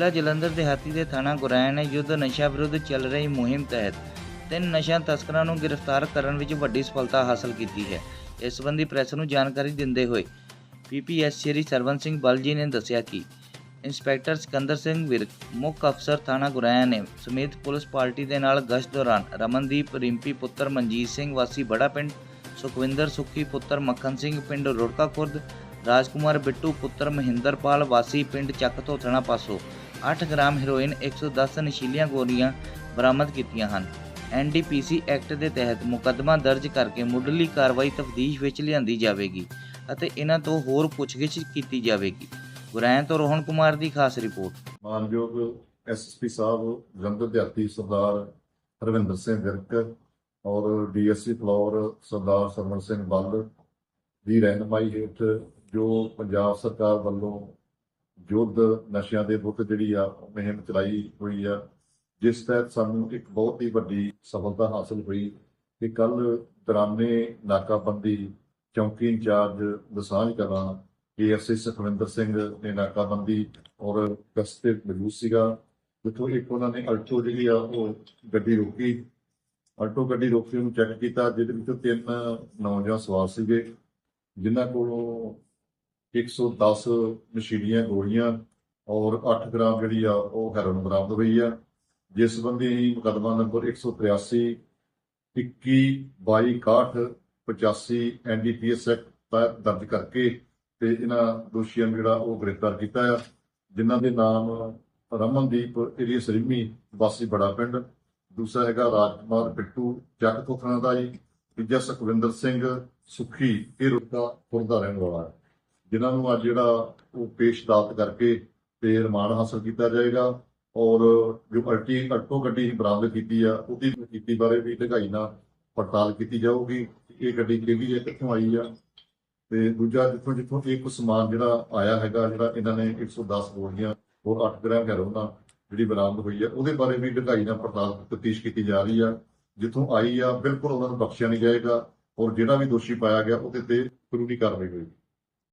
ਜ਼ਿਲ੍ਹਾ ਜਲੰਧਰ ਦਿਹਾਤੀ ਦੇ ਥਾਣਾ ਗੁਰਾਇਆ ਨੇ ਯੁੱਧ ਨਸ਼ਾ ਵਿਰੁੱਧ ਚੱਲ ਰਹੀ ਮੁਹਿੰਮ ਤਹਿਤ ਤਿੰਨ ਨਸ਼ਾ ਤਸਕਰਾਂ ਨੂੰ ਗ੍ਰਿਫਤਾਰ ਕਰਨ ਵਿੱਚ ਵੱਡੀ ਸਫਲਤਾ ਹਾਸਲ ਕੀਤੀ ਹੈ। ਇਸ ਸੰਬੰਧੀ ਪ੍ਰੈਸ ਨੂੰ ਜਾਣਕਾਰੀ ਦਿੰਦੇ ਹੋਏ ਪੀਪੀਐਸ ਸ਼੍ਰੀ ਸਰਵਨ ਸਿੰਘ ਬਲ ਜੀ ਨੇ ਦੱਸਿਆ ਕਿ ਇੰਸਪੈਕਟਰ ਸਿਕੰਦਰ ਸਿੰਘ ਵਿਰਕ, ਮੁੱਖ ਅਫਸਰ ਥਾਣਾ ਗੁਰਾਇਆ ਨੇ ਸਮੇਤ ਪੁਲਿਸ ਪਾਰਟੀ ਦੇ ਨਾਲ ਗਸ਼ਤ ਦੌਰਾਨ ਰਮਨਦੀਪ ਰਿੰਪੀ, ਪੁੱਤਰ ਮਨਜੀਤ ਸਿੰਘ ਵਾਸੀ ਬੜਾ ਪਿੰਡ, ਸੁਖਵਿੰਦਰ ਸੁੱਖੀ, ਪੁੱਤਰ ਮੱਖਣ ਸਿੰਘ, ਪਿੰਡ ਰੁੜਕਾ ਖੁਰਦ ਰਾਜਕੁਮਾਰ ਬਿੱਟੂ, ਪੁੱਤਰ ਮਹਿੰਦਰਪਾਲ, ਵਾਸੀ ਪਿੰਡ ਚੱਕ ਧੋਥਣਾ ਪਾਸੋਂ 8 ਗ੍ਰਾਮ ਹੈਰੋਇਨ 110 ਨਸ਼ੀਲੀਆਂ ਗੋਲੀਆਂ ਬਰਾਮਦ ਕੀਤੀਆਂ ਹਨ। ਐਨਡੀਪੀਸੀ ਐਕਟ ਦੇ ਤਹਿਤ ਮੁਕੱਦਮਾ ਦਰਜ ਕਰਕੇ ਮੁੱਢਲੀ ਕਾਰਵਾਈ ਤਫਤੀਸ਼ ਵਿੱਚ ਲਿਆਂਦੀ ਜਾਵੇਗੀ ਅਤੇ ਇਹਨਾਂ ਤੋਂ ਹੋਰ ਪੁੱਛਗਿੱਛ ਕੀਤੀ ਜਾਵੇਗੀ। ਗੁਰੈਨ ਤੋਂ ਰੋਹਨ ਕੁਮਾਰ ਦੀ ਖਾਸ ਰਿਪੋਰਟ। ਮਾਨਯੋਗ ਐਸਐਸਪੀ ਸਾਹਿਬ, ਜਲੰਧਰ ਦਿਹਾਤੀ ਸਰਦਾਰ ਹਰਵਿੰਦਰ ਸਿੰਘ ਵਿਰਕ ਔਰ ਡੀਐਸਸੀ ਫਲੋਰ ਸਰਦਾਰ ਸਰਵਣ ਸਿੰਘ ਬੱਲ ਦੀ ਰਹਿਨਮਾਈ ਹੇਠ ਜੋ ਪੰਜਾਬ ਸਰਕਾਰ ਵੱਲੋਂ ਯੁੱਧ ਨਸ਼ਿਆਂ ਦੇ ਵਿਰੁੱਧ ਜਿਹੜੀ ਆ ਮੁਹਿੰਮ ਚਲਾਈ ਹੋਈ ਆ, ਜਿਸ ਤਹਿਤ ਸਾਨੂੰ ਇੱਕ ਬਹੁਤ ਹੀ ਵੱਡੀ ਸਫਲਤਾ ਹਾਸਲ ਹੋਈ ਕਿ ਕੱਲ ਦਰਾਨੇ ਨਾਕਾਬੰਦੀ ਚੌਂਕੀ ਇੰਚਾਰਜ ਦਸਾਂਝ ਕਲਾਂ ਏਐਸਆਈ ਸੁਖਵਿੰਦਰ ਸਿੰਘ ਨੇ ਨਾਕਾਬੰਦੀ ਔਰ ਗਸਤੇ ਮੌਜੂਦ ਸੀਗਾ। ਜਿੱਥੋਂ ਇੱਕ ਉਹਨਾਂ ਨੇ ਅਲਟੋ ਜਿਹੜੀ ਆ, ਉਹ ਗੱਡੀ ਰੋਕੀ। ਅਲਟੋ ਗੱਡੀ ਰੋਕੀ ਨੂੰ ਚੈੱਕ ਕੀਤਾ, ਜਿਹਦੇ ਵਿੱਚੋਂ ਤਿੰਨ ਨੌਜਵਾਨ ਸਵਾਰ ਸੀਗੇ, ਜਿਨ੍ਹਾਂ ਕੋਲੋਂ 110 ਨਸ਼ੀਲੀਆਂ ਗੋਲੀਆਂ ਔਰ 8 ਗ੍ਰਾਮ ਜਿਹੜੀ ਆ, ਉਹ ਹੈਰੋਇਨ ਬਰਾਮਦ ਹੋਈ ਆ। ਜਿਸ ਸੰਬੰਧੀ ਮੁਕੱਦਮਾ ਨੰਬਰ 183 21 22 61 85 ਐਨਡੀਪੀਐਸ ਐਕਟ ਤਹਿਤ ਦਰਜ ਕਰਕੇ ਤੇ ਇਹਨਾਂ ਦੋਸ਼ੀਆਂ ਨੂੰ ਜਿਹੜਾ ਉਹ ਗ੍ਰਿਫਤਾਰ ਕੀਤਾ ਆ, ਜਿਨ੍ਹਾਂ ਦੇ ਨਾਮ ਰਮਨਦੀਪ ਇਰੀਸ ਸਰੀਮੀ ਵਾਸੀ ਬੜਾ ਪਿੰਡ, ਦੂਸਰਾ ਹੈਗਾ ਰਾਜਕੁਮਾਰ ਬਿੱਟੂ ਚੱਕ ਥੋਥਣਾ ਦਾ ਜੀ ਤੀਜਾ ਸੁਖਵਿੰਦਰ ਸਿੰਘ, ਸੁਖੀ, ਇਹ ਰੁੱਤਾ ਖੁਰਦਾ ਰਹਿਣ ਵਾਲਾ ਹੈ। ਜਿਨ੍ਹਾਂ ਨੂੰ ਅੱਜ ਜਿਹੜਾ ਉਹ ਪੇਸ਼ ਅਦਾਲਤ ਕਰਕੇ ਤੇ ਰਿਮਾਂਡ ਹਾਸਲ ਕੀਤਾ ਜਾਏਗਾ ਔਰ ਜੋ ਅਲਟੀ ਅਲਟੋ ਗੱਡੀ ਬਰਾਮਦ ਕੀਤੀ ਆ, ਉਹਦੀ ਕੀਤੀ ਬਾਰੇ ਵੀ ਢਗਾਈ ਨਾਲ ਪੜਤਾਲ ਕੀਤੀ ਜਾਊਗੀ। ਇਹ ਗੱਡੀ ਕਿਹਦੀ ਹੈ, ਕਿੱਥੋਂ ਆਈ ਆ? ਤੇ ਦੂਜਾ ਜਿੱਥੋਂ ਜਿੱਥੋਂ ਇਹ ਕੁਝ ਸਮਾਨ ਜਿਹੜਾ ਆਇਆ ਹੈਗਾ, ਜਿਹੜਾ ਇਹਨਾਂ ਨੇ 110 ਗੋਲੀਆਂ ਹੋਰ 8 ਗ੍ਰਾਮ ਹੈਰੋਨਾ ਜਿਹੜੀ ਬਰਾਮਦ ਹੋਈ ਆ, ਉਹਦੇ ਬਾਰੇ ਵੀ ਢਗਾਈ ਨਾਲ ਪੜਤਾਲ ਤਫਤੀਸ਼ ਕੀਤੀ ਜਾ ਰਹੀ ਆ। ਜਿੱਥੋਂ ਆਈ ਆ, ਬਿਲਕੁਲ ਉਹਨਾਂ ਨੂੰ ਬਖਸ਼ਿਆ ਨਹੀਂ ਜਾਏਗਾ ਔਰ ਜਿਹੜਾ ਵੀ ਦੋਸ਼ੀ ਪਾਇਆ ਗਿਆ, ਉਹਦੇ ਤੇ ਕਾਨੂੰਨੀ ਕਾਰਵਾਈ ਹੋਏਗੀ।